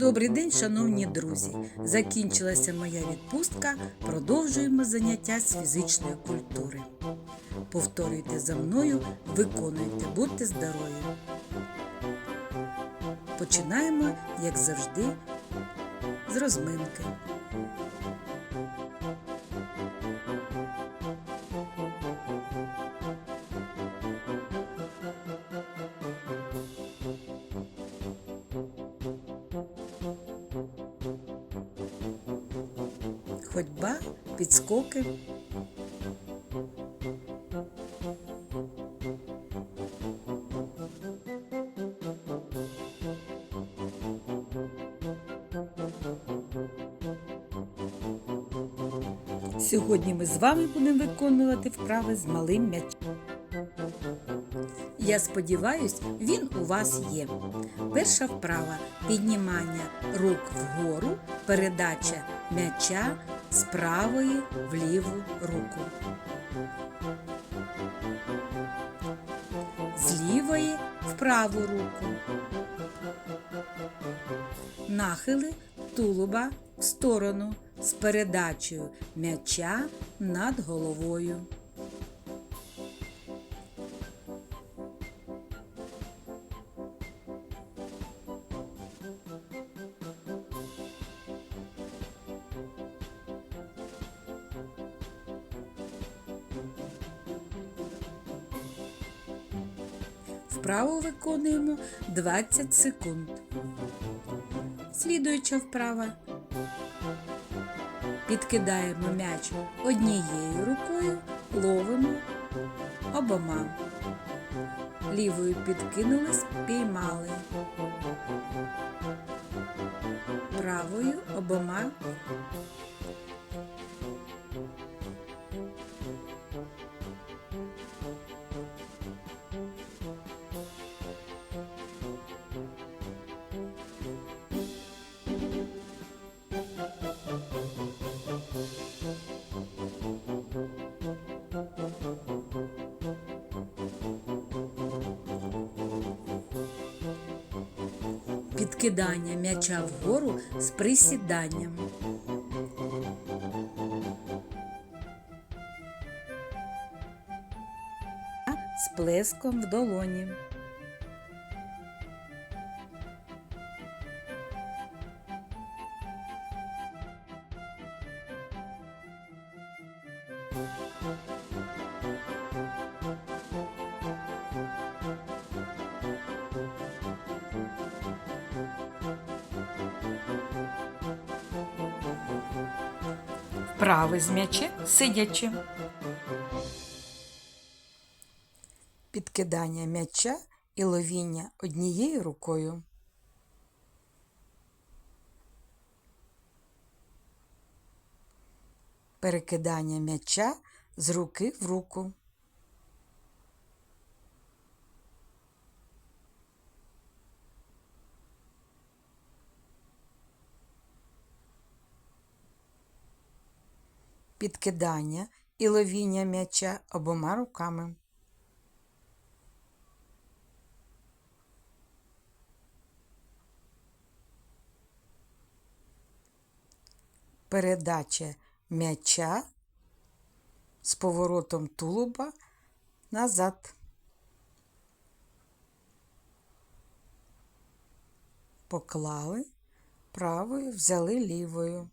Добрий день, шановні друзі! Закінчилася моя відпустка. Продовжуємо заняття з фізичної культури. Повторюйте за мною, виконуйте, будьте здорові. Починаємо, як завжди, з розминки. Ходьба, підскоки. Сьогодні ми з вами будемо виконувати вправи з малим м'ячем. Я сподіваюсь, він у вас є. Перша вправа піднімання рук вгору, передача м'яча з правої в ліву руку. З лівої в праву руку. Нахили тулуба в сторону з передачею м'яча над головою. Вправу виконуємо 20 секунд. Слідуюча вправа. Підкидаємо м'яч однією рукою, ловимо обома. Лівою підкинули, спіймали. Правою обома. Підкидання м'яча вгору з присіданням. З плеском в долоні. Вправи з м'ячем сидячи. Підкидання м'яча і ловіння однією рукою. Перекидання м'яча з руки в руку. Підкидання і ловіння м'яча обома руками. Передача м'яча з поворотом тулуба назад. Поклали правою, взяли лівою.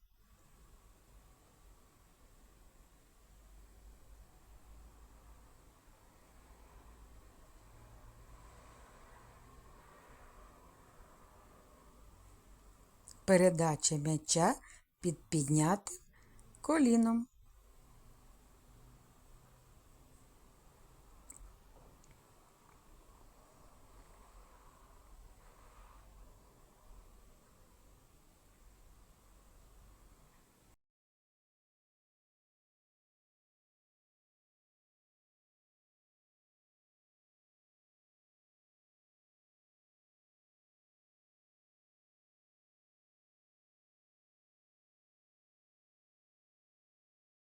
Передача м'яча під піднятим коліном.